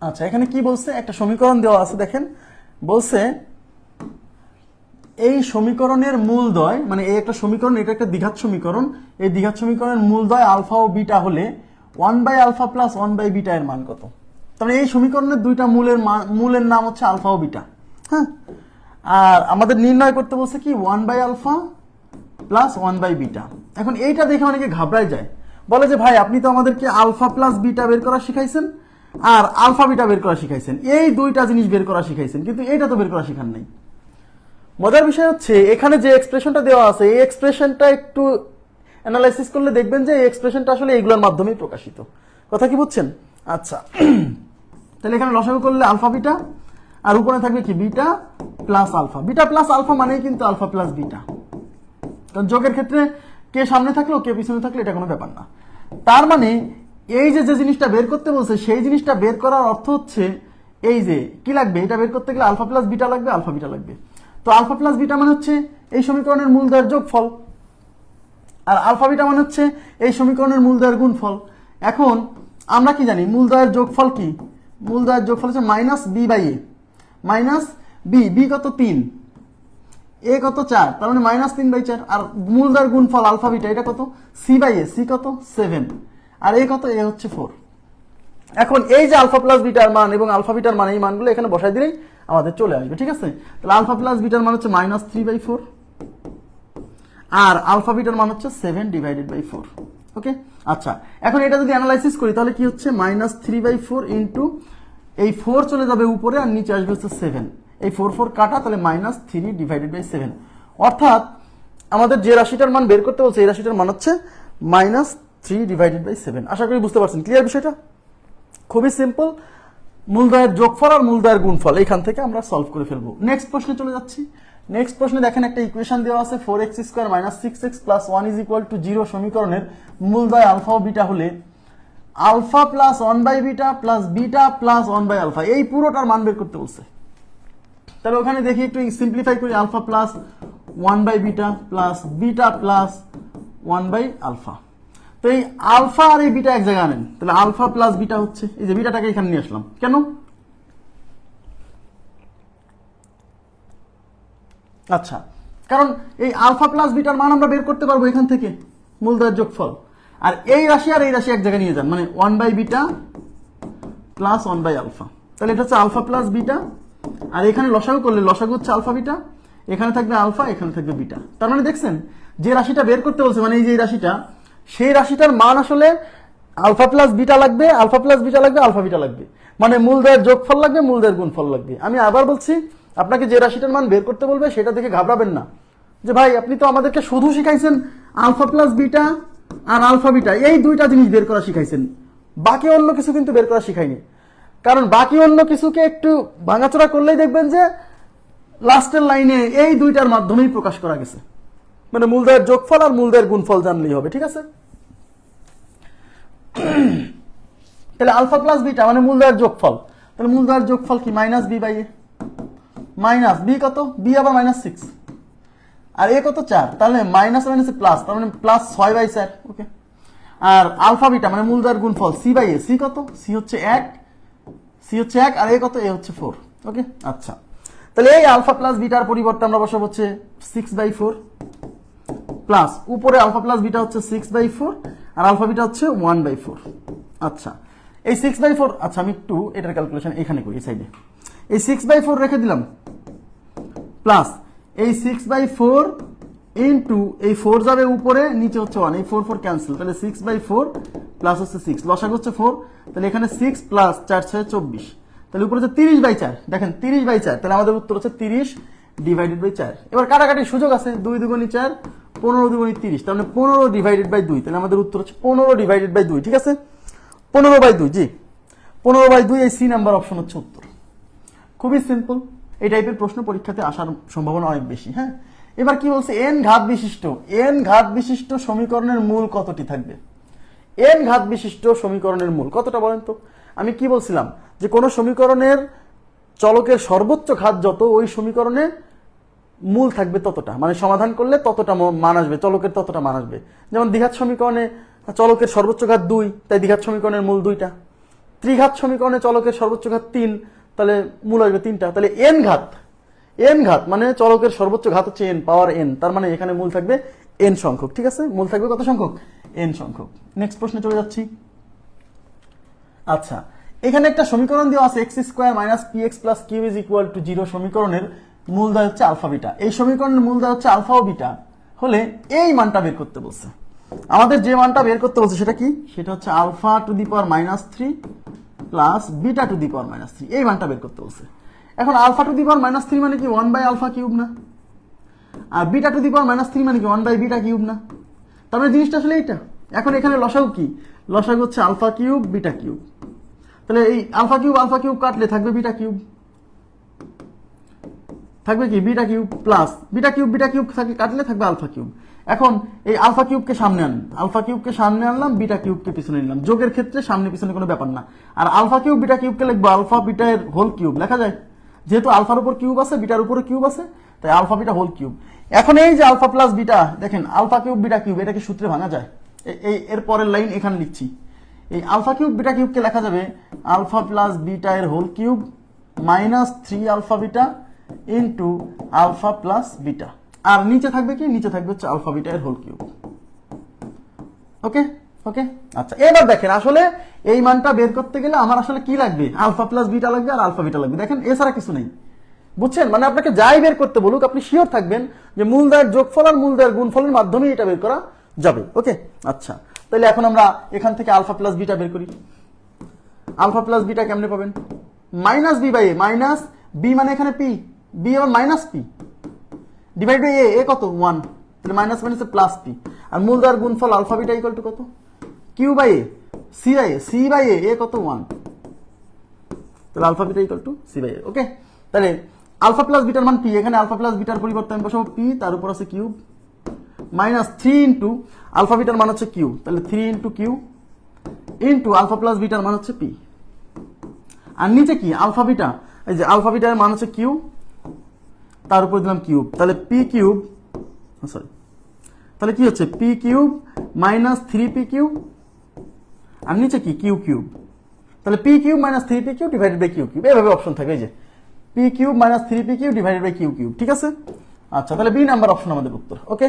আচ্ছা এখানে কি বলছে? একটা সমীকরণ দেওয়া আছে, দেখেন। বলছে, এই সমীকরণের মূলদয় মানে এই একটা সমীকরণ, এটা একটা দ্বিঘাত সমীকরণ। এই দ্বিঘাত সমীকরণের মূলদয় আলফা ও বিটা হলে one by alpha plus one by beta এর মান কত? তাহলে এই সমীকরণের দুইটা মূলের মান- মূলের নাম হচ্ছে আলফা ও বিটা। হ্যাঁ? আর আমাদের নির্ণয় করতে বলছে কি? One by alpha plus one by beta. এখন এইটা দেখে অনেকে ঘাবড়ায় যায়। বলে যে, ভাই, আপনি তো আমাদেরকে আলফা প্লাস বিটা বের করা শিখাইছেন আর আলফা বিটা বের করা শিখাইছেন। এই দুইটা জিনিস বের করা শিখাইছেন, কিন্তু এটা তো বের করা শিখান নাই। মজার বিষয় হচ্ছে, এখানে যে এক্সপ্রেশনটা দেওয়া আছে, এই এক্সপ্রেশনটা একটু অ্যানালাইসিস করলে দেখবেন যে, এই এক্সপ্রেশনটা আসলে এইগুলোর মাধ্যমেই প্রকাশিত। কথা কি বুঝছেন? আচ্ছা তাহলে এখানে লসাগু করলে আলফা বিটা, আর উপরে থাকবে কি? Beta plus alpha. Beta plus alpha মানেই কিন্তু আলফা প্লাস বিটা। কারণ যোগের ক্ষেত্রে কে সামনে থাকল, কে পিছনে থাকল, এটা কোনো ব্যাপার না। তার মানে এই যে যে জিনিসটা বের করতে বলছে, সেই জিনিসটা বের করার অর্থ হচ্ছে, এই যে, কি লাগবে? এটা বের করতে গেলে আলফা প্লাস বিটা লাগবে, আলফা বিটা লাগবে। তো আলফা প্লাস বিটা মানে হচ্ছে, এই সমীকরণের মূল দয়ের যোগফল। আর আলফা বিটা মানে হচ্ছে, এই সমীকরণের মূল দয়ের গুণফল। এখন, আমরা কি জানি, মূল দয়ের যোগফল কি? মূল দয়ের যোগফল হচ্ছে minus B by A. Minus B B কত? তিন। এ কত চার? তার মানে মাইনাস তিন বাই চার। আর মূলদার গুণফল আলফা বিটা, এটা কত? সি বাই এ, সি কত? সেভেন। আর এ কত? এ হচ্ছে ফোর। এখন এই যে আলফা প্লাস বিটার মান এবং আলফা বিটার মান, এই মানগুলো এখানে বসাই দিলেই আমাদের চলে আসবে, ঠিক আছে? তাহলে আলফা প্লাস বিটার মান হচ্ছে মাইনাস থ্রি বাই ফোর। আর আলফা বিটার মান হচ্ছে seven divided by four. Okay? আচ্ছা এখন এটা যদি অ্যানালাইসিস করি, তাহলে কি হচ্ছে? Minus three by four into এই ফোর চলে যাবে উপরে আর নিচে আসবে হচ্ছে সেভেন। এই ফোর ফোর কাটা, তাহলে minus three divided by seven অর্থাৎ আমাদের যে রাশিটার মান বের করতে বলছে, এই রাশিটার মান হচ্ছে minus three divided by seven আশা করি বুঝতে পারছেন। ক্লিয়ার বিষয়টা? খুবই সিম্পল মূলদয়ের যোগফল আর মূলদয়ের গুণফল এখান থেকে আমরা সলভ করে ফেলব। নেক্সট প্রশ্নে চলে যাচ্ছি। নেক্সট প্রশ্নে দেখেন, একটা ইকুয়েশন দেওয়া আছে four X square minus six X plus one is equal to zero সমীকরণের। মূলদয় আলফা ও বিটা হলে alpha plus one by beta plus beta plus one by alpha এই পুরোটার মান বের করতে বলছে। তাহলে ওখানে দেখি একটু সিম্পলিফাই করি alpha plus one by beta plus beta plus one by alpha তো এই আলফা আর এই বিটা এক জায়গায় আনেন। তাহলে আলফা প্লাস বিটা হচ্ছে, এই যে বিটাটাকে এখানে নিয়ে আসলাম। কেন? আচ্ছা কারণ এই আলফা প্লাস বিটার মান আমরা বের করতে পারব এখান থেকে মূলদয়ের যোগফল। আর এই রাশি আর এই রাশি এক জায়গায় নিয়ে যান মানে one by beta plus one by alpha তাহলে এটা হচ্ছে আলফা প্লাস বিটা আর এখানে লসাগু করলে লসাগু হচ্ছে আলফা বিটা, এখানে থাকবে আলফা, এখানে থাকবে বিটা। তার মানে দেখছেন, যে রাশিটা বের করতে বলছে মানে এই যে রাশিটা, সেই রাশিটার মান আসলে আলফা প্লাস বিটা লাগবে, আলফা প্লাস বিটা লাগবে, আলফা বিটা লাগবে। মানে মূলদয়ের যোগফল লাগবে মূলদয়ের গুণফল লাগবে। আমি আবার বলছি, আপনাকে যে রাশিটার মান বের করতে বলবে, সেটা দেখে ঘাবড়াবেন না। যে ভাই, আপনি তো আমাদেরকে শুধু শিখাইছেন আলফা প্লাস বিটা আর আলফা বিটা, এই দুইটা জিনিস বের করা শিখাইছেন। বাকি অন্য কিছু কিন্তু বের করা শিখাইনি। কারণ বাকি অন্য কিছুকে একটু ভাঙাচোরা করলেই দেখবেন যে লাস্টের লাইনে এই দুইটার মাধ্যমেই প্রকাশ করা গেছে। মানে মূলদয়ের যোগফল আর মূলদয়ের গুণফল জানলেই হবে, ঠিক আছে? তাহলে আলফা প্লাস বিটা মানে মূলদয়ের যোগফল। তাহলে মূলদয়ের যোগফল কি? Minus B by A. Minus B কত? বি আবার মাইনাস সিক্স। আর এ কত? চার। তাহলে মাইনাস মাইনাস প্লাস, তার মানে প্লাস ছয় বাই চার, ওকে? আর আলফা বিটা মানে মূলদয়ের গুণফল, সি বাই এ। সি কত? সি হচ্ছে এক। সি হচ্ছে এক আর এ কত? এ হচ্ছে ফোর ওকে আচ্ছা। তাহলে এই আলফা প্লাস বিটার পরিবর্তে আমরা বসাবো হচ্ছে সিক্স বাই ফোর প্লাস উপরে আলফা প্লাস বিটা হচ্ছে সিক্স বাই ফোর আর আলফা বিটা হচ্ছে ওয়ান বাই ফোর আচ্ছা এই সিক্স বাই ফোর আচ্ছা আমি একটু এটার ক্যালকুলেশন এখানে করি সাইডে এই সিক্স বাই ফোর রেখে দিলাম প্লাস এই সিক্স বাই ফোর ইন্টু এই ফোর যাবে উপরে, নিচে হচ্ছে ওয়ান এই ফোর ফোর ক্যান্সেল তাহলে সিক্স বাই ফোর প্লাস হচ্ছে সিক্স লসাগ হচ্ছে ফোর তাহলে এখানে সিক্স প্লাস চার ছয় চব্বিশ, তাহলে উপরে হচ্ছে তিরিশ বাই চার, দেখেন তিরিশ বাই চার, তাহলে আমাদের উত্তর হচ্ছে তিরিশ ডিভাইডেড বাই চার, এবার কাটাকাটির সুযোগ আছে, দুই দুগুণি চার, পনেরো দুগুণি তিরিশ তার মানে পনেরো ডিভাইডেড বাই দুই, তাহলে আমাদের উত্তর হচ্ছে পনেরো ডিভাইডেড বাই দুই, ঠিক আছে? পনেরো বাই দুই, জি, পনেরো বাই দুই, এই সি নাম্বার অপশন হচ্ছে উত্তর। খুবই সিম্পল এই টাইপের প্রশ্ন পরীক্ষাতে আসার সম্ভাবনা অনেক বেশি হ্যাঁ? এবার কি বলছে? এন ঘাত বিশিষ্ট। এন ঘাত বিশিষ্ট সমীকরণের মূল কতটি থাকবে? এন ঘাত বিশিষ্ট সমীকরণের মূল কতটা বলেন তো? আমি কি বলছিলাম? যে কোন সমীকরণের চলকের সর্বোচ্চ ঘাত যত, ওই সমীকরণে মূল থাকবে ততটা। মানে সমাধান করলে ততটা মান আসবে, চলকের ততটা মান আসবে। যেমন দ্বিঘাত সমীকরণে চলকের সর্বোচ্চ ঘাত দুই, তাই দ্বিঘাত সমীকরণের মূল দুইটা। ত্রিঘাত সমীকরণে চলকের সর্বোচ্চ ঘাত তিন, তাহলে মূল আসবে তিনটা। তাহলে এন ঘাত এন ঘাত মানে চলকের সর্বোচ্চ ঘাত হচ্ছে এন পাওয়ার এন তার মানে এখানে মূল থাকবে এন সংখ্যক, ঠিক আছে? মূল থাকবে কত সংখ্যক? এন সংখ্যক। নেক্সট প্রশ্নে চলে যাচ্ছি। আচ্ছা এখানে একটা সমীকরণ দেওয়া আছে X square minus P X plus Q is equal to zero সমীকরণের মূলদয় হচ্ছে আলফা বিটা এই সমীকরণের মূলদয় হচ্ছে আলফা ও বিটা হলে এই মানটা বের করতে বলছে। আমাদের যে মানটা বের করতে বলছে সেটা কি? সেটা হচ্ছে alpha to the power minus three plus beta to the power minus three এই মানটা বের করতে বলছে। এখন alpha to the power minus three মানে কি? ওয়ান বাই আলফা কিউব না? আর beta to the power minus three মানে কি? ওয়ান বাই বিটা কিউব না? তার মানে জিনিসটা আসলে এইটা। এখন এখানে লসাগু কি? লসাগু হচ্ছে আলফা কিউব, বিটা কিউব। তাহলে এই আলফা কিউব আলফা কিউব কাটলে থাকবে বিটা কিউব। থাকবে কি? Beta cube plus beta cube beta cube থাকে কাটলে থাকবে আলফা কিউব। এখন এই আলফা কিউবকে সামনে আন আলফা কিউবকে সামনে আনলাম, বিটা কিউবকে পিছনে নিলাম। যোগের ক্ষেত্রে সামনে পিছনে কোনো ব্যাপার না। আর আলফা কিউব, বিটা কিউবকে লিখব আলফা, বিটা এর হোল কিউব। লেখা যায়? যেহেতু আলফার উপর কিউব আছে, বিটার উপরে কিউব আছে, তাই আলফা, বিটা হোল কিউব। এখন এই যে আলফা প্লাস বিটা, দেখেন, আলফা কিউব, বিটা কিউব, এটাকে সূত্রে ভাঙা যায়। এই- এর পরের লাইন এখানে লিখছি। এই আলফা কিউব, বিটা কিউবকে লেখা যাবে আলফা প্লাস বিটা এর whole cube minus three alpha beta into alpha plus beta. আর নিচে থাকবে কি? নিচে থাকবে হচ্ছে আলফা বিটা এর হোল কিউব। ওকে? ওকে আচ্ছা এবার দেখেন, আসলে এই মানটা বের করতে গেলে আমার আসলে কি লাগবে? আলফা প্লাস বিটা লাগবে আর আলফা বিটা লাগবে। দেখেন, এছাড়া কিছু নেই। বুঝছেন? মানে আপনাকে যাই বের করতে বলুক, আপনি শিওর থাকবেন যে মূলদয়ের যোগফল আর মূলদয়ের গুণফলের মাধ্যমে এটা বের করা যাবে। ওকে আচ্ছা তাহলে এখন আমরা এখান থেকে আলফা প্লাস বিটা বের করি। আলফা প্লাস বিটা কেমনে পাবেন? Minus B by A minus B মানে এখানে পি বি আবার minus P divide by A কত? ওয়ান তাহলে মাইনাস মাইনাস প্লাস পি আর মূলদার গুণফল আলফা বিটা ইকুয়াল টু কত? Q by A, C by A, C by A A কত ওয়ান? তাহলে alpha beta equal to C by A okay তাহলে alpha plus বিটার মান পি এখানে আলফা প্লাস বিটার পরিবর্তে আমি বসাবো পি তার উপর আছে cube minus three into alpha bitter মান হচ্ছে কিউ, তাহলে three into Q into alpha plus bitter মান হচ্ছে পি আর নিচে কি? আলফা বিটা, এই যে আলফা বিটার মান হচ্ছে কিউ, তার উপর দিলাম কিউব, তাহলে পি কিউব সরি তাহলে কি হচ্ছে? P cube minus three p cube আর নিচে কি? কিউ কিউব তাহলে p cube minus three p q divided by q cube এইভাবে অপশন থাকে, এই যে। P cube minus three p q divided by q cube ঠিক আছে? আচ্ছা তাহলে বি নাম্বার অপশন আমাদের উত্তর ওকে